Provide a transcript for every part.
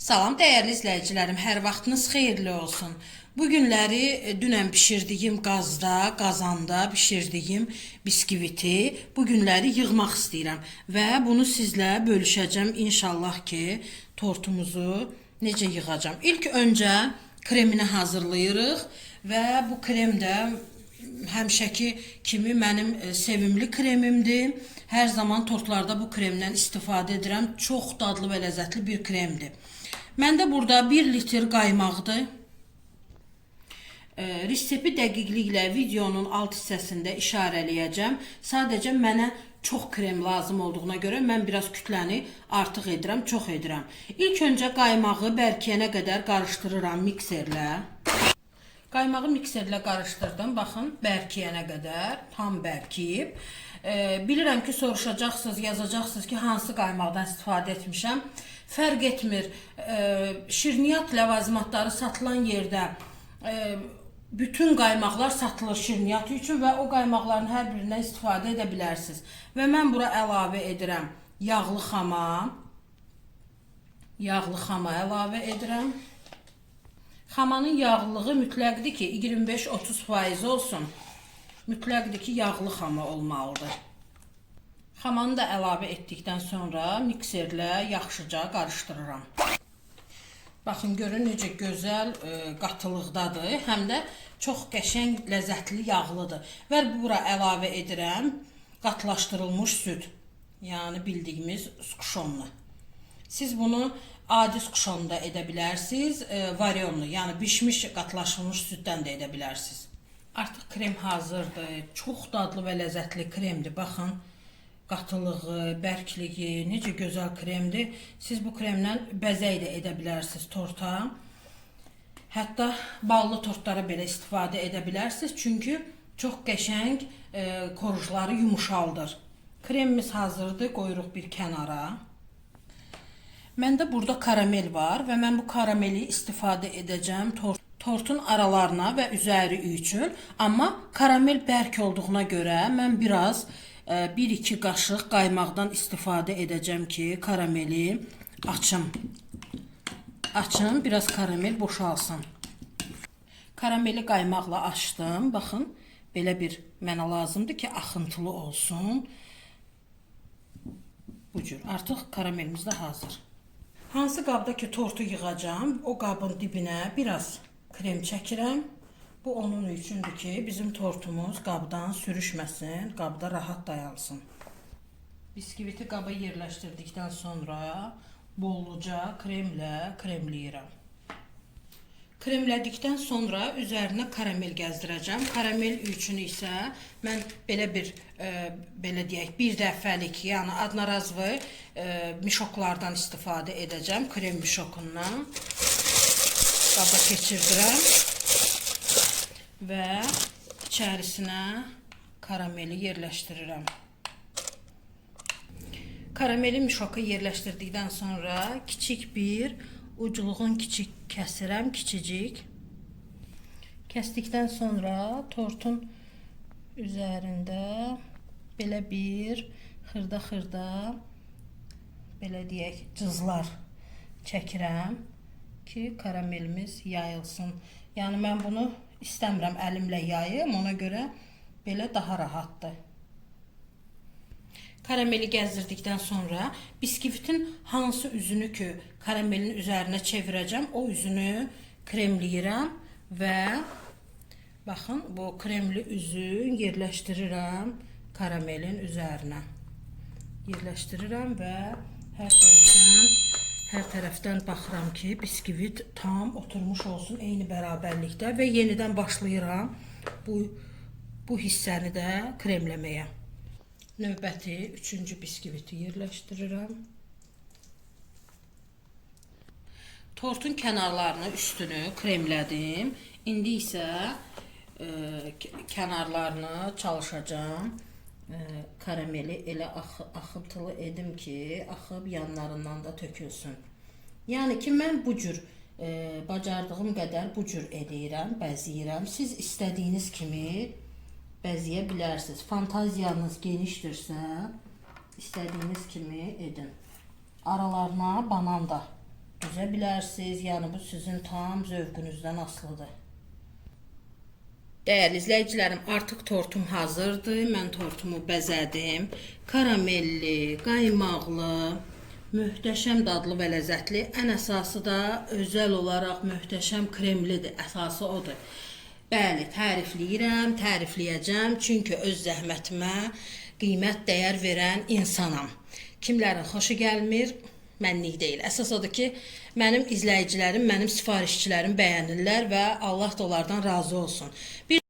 Salam dəyərli izləyicilərim, hər vaxtınız xeyirli olsun. Bu günləri e, dünən bişirdiyim qazda, qazanda bişirdiyim biskviti bu günləri yığmaq istəyirəm və bunu sizlə bölüşəcəm inşallah ki, tortumuzu necə yığacam. İlk öncə kremini hazırlayırıq və bu krem də həmişəki kimi mənim e, sevimli kremimdir. Hər zaman tortlarda bu kremdən istifadə edirəm. Çox dadlı və ləzzətli bir kremdir. Məndə burada 1 litr qaymaqdır. E, Resepti dəqiqliklə videonun alt hissəsində işarələyəcəm. Sadəcə mənə çox krem lazım olduğuna görə mən biraz kütləni artıq edirəm, çox edirəm. İlk öncə qaymağı bərkiyənə qədər qarışdırıram mikserlə. Qaymağı mikserlə qarışdırdım. Baxın, bərkiyənə qədər tam bərkiyib. E, bilirəm ki, soruşacaqsınız, yazacaqsınız ki, hansı qaymaqdan istifadə etmişəm. Fərq etmir. E, şirniyyat ləvazimatları satılan yerdə e, bütün qaymaqlar satılır şirniyyat üçün və o qaymaqların hər birindən istifadə edə bilərsiniz. Və mən bura əlavə edirəm yağlı xama. Yağlı xama əlavə edirəm. Xamanın yağlılığı mütləqdir ki, 25-30% olsun. Mütləqdir ki, yağlı xama olmalıdır. Xamanı da əlavə etdikdən sonra mikserlə yaxşıca qarışdırıram. Baxın görün necə gözəl e, qatılıqdadır, həm də çox qəşəng, ləzzətli, yağlıdır. Və bura əlavə edirəm qatlaşdırılmış süd. Yəni bildiyimiz skuşonlu. Siz bunu adi skuşonda edə bilərsiniz, e, varyonlu, yəni bişmiş, qatlaşılmış süddən də edə bilərsiniz. Artıq krem hazırdır. Çox dadlı və ləzzətli kremdir. Baxın, qatılığı, bərkliyi, necə gözəl kremdir. Siz bu kremlə bəzək də edə bilərsiniz torta. Hətta ballı tortlara belə istifadə edə bilərsiniz. Çünki çox qəşəng e, yumuşaldır. Kremimiz hazırdır, qoyuruq bir kənara. Məndə burada karamel var və mən bu karameli istifadə edəcəm tort tortun aralarına və üzəri üçün. Amma karamel bərk olduğuna görə mən biraz 1-2 qaşıq qaymaqdan istifadə edəcəm ki, karameli açım. Açım, biraz karamel boşalsın. Karameli qaymaqla açdım. Baxın, belə bir mənə lazımdır ki, axıntılı olsun. Bu cür. Artıq karamelimiz də hazır. Hansı qabda ki tortu yığacağam, o qabın dibinə biraz krem çəkirəm. Bu onun üçündür ki, bizim tortumuz qabdan sürüşməsin, qabda rahat dayansın. Biskviti qaba yerləşdirdikdən sonra bolluca kremlə kremləyirəm. Kremlədikdən sonra üzərinə karamel gəzdirəcəm. Karamel üçün isə mən belə bir e, belə deyək, bir dəfəlik, yəni adnarazvı e, mişoklardan istifadə edəcəm, krem mişokundan. Qaba keçirdirəm və içərisinə karameli yerləşdirirəm. Karameli mişoka yerləşdirdikdən sonra kiçik bir ucluğun kiçik kəsirəm, kiçicik. Kəsdikdən sonra tortun üzərində belə bir xırda-xırda belə deyək, cızlar çəkirəm ki, karamelimiz yayılsın. Yəni mən bunu istəmirəm əlimlə yayım, ona görə belə daha rahatdır. Karameli gəzdirdikdən sonra biskvitin hansı üzünü ki karamelin üzərinə çevirəcəm, o üzünü kremləyirəm və baxın bu kremli üzü yerləşdirirəm karamelin üzərinə. Yerləşdirirəm və hər tərəfdən hər tərəfdən baxıram ki, biskvit tam oturmuş olsun eyni bərabərlikdə və yenidən başlayıram bu bu hissəni də kremləməyə. Növbəti üçüncü biskviti yerləşdirirəm. Tortun kənarlarını, üstünü kremlədim. İndi isə e, kənarlarını çalışacağam. E, karameli elə ax axıntılı edim ki, axıb yanlarından da tökülsün. Yəni ki, mən bu cür e, bacardığım qədər bu cür edirəm, bəzəyirəm. Siz istədiyiniz kimi bəzəyə bilərsiniz. Fantaziyanız genişdirsə, istədiyiniz kimi edin. Aralarına banan da düzə bilərsiniz. Yəni bu sizin tam zövqünüzdən asılıdır. Dəyərli izləyicilərim, artıq tortum hazırdır. Mən tortumu bəzədim. Karamelli, qaymaqlı, möhtəşəm dadlı və ləzzətli. Ən əsası da özəl olaraq möhtəşəm kremlidir. Əsası odur. Bəli, tərifləyirəm, tərifləyəcəm, çünki öz zəhmətimə qiymət dəyər verən insanam. Kimlərin xoşu gəlmir, mənlik deyil. Əsas odur ki, mənim izləyicilərim, mənim sifarişçilərim bəyənirlər və Allah da onlardan razı olsun. Bir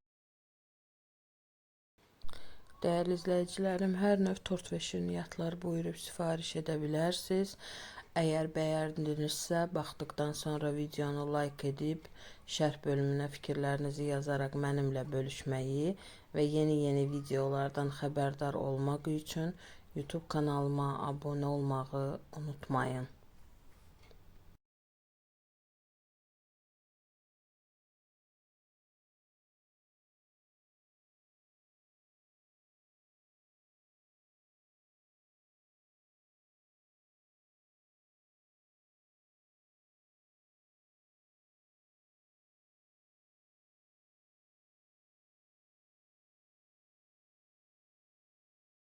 Dəyərli izləyicilərim, hər növ tort və şirniyyatlar buyurub sifariş edə bilərsiniz. Əgər bəyəndinizsə, baxdıqdan sonra videonu like edib, şərh bölümünə fikirlərinizi yazaraq mənimlə bölüşməyi və yeni-yeni videolardan xəbərdar olmaq üçün YouTube kanalıma abunə olmağı unutmayın.